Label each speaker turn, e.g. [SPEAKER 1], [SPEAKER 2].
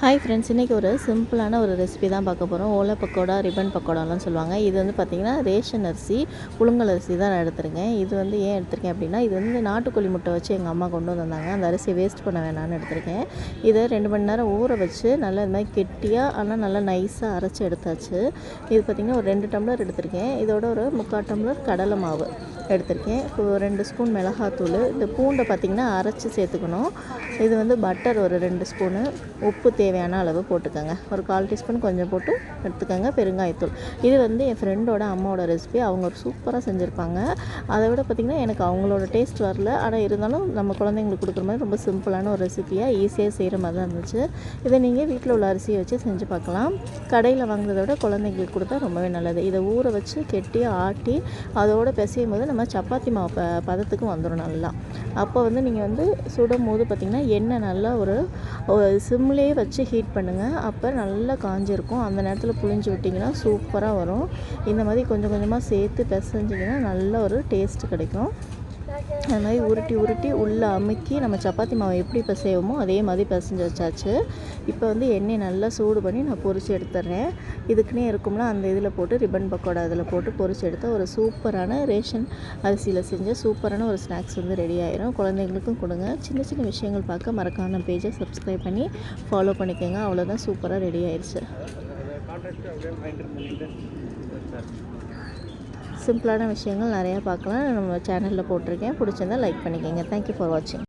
[SPEAKER 1] Hi friends இன்றைக்கி ஒரு சிம்பிளான ஒரு ரெசிபி தான் பார்க்க போகிறோம் ஓலை பக்கோடா ரிப்பன் பக்கோடாலாம் சொல்லுவாங்க. இது வந்து பார்த்திங்கன்னா ரேஷன் அரிசி புழுங்கல் அரிசி தான் நான் எடுத்திருக்கேன். இது வந்து ஏன் எடுத்திருக்கேன் அப்படின்னா இது வந்து நாட்டுக்கோழி முட்டை வச்சு எங்கள் அம்மா கொண்டு வந்தாங்க அந்த அரிசியை வேஸ்ட் பண்ண வேணாம்னு எடுத்திருக்கேன். இதை ரெண்டு மணி நேரம் ஊற வச்சு நல்லா இது மாதிரி கெட்டியாக ஆனால் நல்லா நைஸாக அரைச்சி எடுத்தாச்சு. இது பார்த்திங்கன்னா ஒரு ரெண்டு டம்ளர் எடுத்திருக்கேன். இதோட ஒரு முக்கால் டம்ளர் கடலை மாவு. எடுத்திருக்கேன். இப்போ ரெண்டு ஸ்பூன் மிளகாத்தூள். இந்த பூண்டை பார்த்திங்கன்னா அரைச்சி சேர்த்துக்கணும். இது வந்து பட்டர் ஒரு ரெண்டு ஸ்பூனு. உப்பு தேவையான அளவு போட்டுக்கோங்க. ஒரு கால் டீஸ்பூன் கொஞ்சம் போட்டு எடுத்துக்கோங்க பெருங்காயத்தூள். இது வந்து என் ஃப்ரெண்டோட அம்மாவோட ரெசிபி அவங்க ஒரு சூப்பராக செஞ்சுருப்பாங்க. அதை விட பார்த்திங்கன்னா எனக்கு அவங்களோட டேஸ்ட் வரல. ஆனால் இருந்தாலும் நம்ம குழந்தைங்களுக்கு கொடுக்குற மாதிரி ரொம்ப சிம்பிளான ஒரு ரெசிபியாக ஈஸியாக செய்கிற மாதிரி தான் இருந்துச்சு. இதை நீங்கள் வீட்டில் உள்ள அரிசியை வச்சு செஞ்சு பார்க்கலாம். கடையில் வாங்குறத விட குழந்தைங்களுக்கு கொடுத்தா ரொம்பவே நல்லது. இதை ஊற வச்சு கெட்டி ஆட்டி அதோட பிசையும் போது நம்ம சப்பாத்தி மாவு ப பதத்துக்கு வந்துடும் நல்லா. அப்போ வந்து நீங்கள் வந்து சுடும் போது பார்த்திங்கன்னா எண்ணெய் நல்லா ஒரு சிம்லேயே வச்சு ஹீட் பண்ணுங்கள் அப்போ நல்லா காஞ்சிருக்கும். அந்த நேரத்தில் புழிஞ்சு விட்டிங்கன்னா சூப்பராக வரும். இந்த மாதிரி கொஞ்சம் கொஞ்சமாக சேர்த்து பிசைஞ்சிங்கன்னா நல்ல ஒரு டேஸ்ட் கிடைக்கும். அது மாதிரி உருட்டி உருட்டி உள்ளே அமுக்கி நம்ம சப்பாத்தி மாவை எப்படி பிசைவோமோ அதே மாதிரி பிசைஞ்சு வச்சாச்சு. இப்போ வந்து எண்ணெய் நல்லா சூடு பண்ணி நான் பொறிச்சு எடுத்துட்றேன். இதுக்குன்னே இருக்கும்ல அந்த இதில் போட்டு ரிப்பன் பக்கோடா அதில் போட்டு பொறிச்சு எடுத்தால் ஒரு சூப்பரான ரேஷன் அரிசியில் செஞ்ச சூப்பரான ஒரு ஸ்நாக்ஸ் வந்து ரெடி ஆயிரும். குழந்தைங்களுக்கும் கொடுங்க. சின்ன சின்ன விஷயங்கள் பார்க்க மறக்காம பேஜை சப்ஸ்கிரைப் பண்ணி ஃபாலோ பண்ணிக்கோங்க. அவ்வளோதான் சூப்பராக ரெடி ஆயிடுச்சு சிம்பிளான விஷயங்கள் நிறையா பார்க்கலாம். நம்ம சேனலில் போட்டிருக்கேன். பிடிச்சிருந்தா லைக் பண்ணிக்கோங்க. தேங்க்யூ ஃபார் வாட்சிங்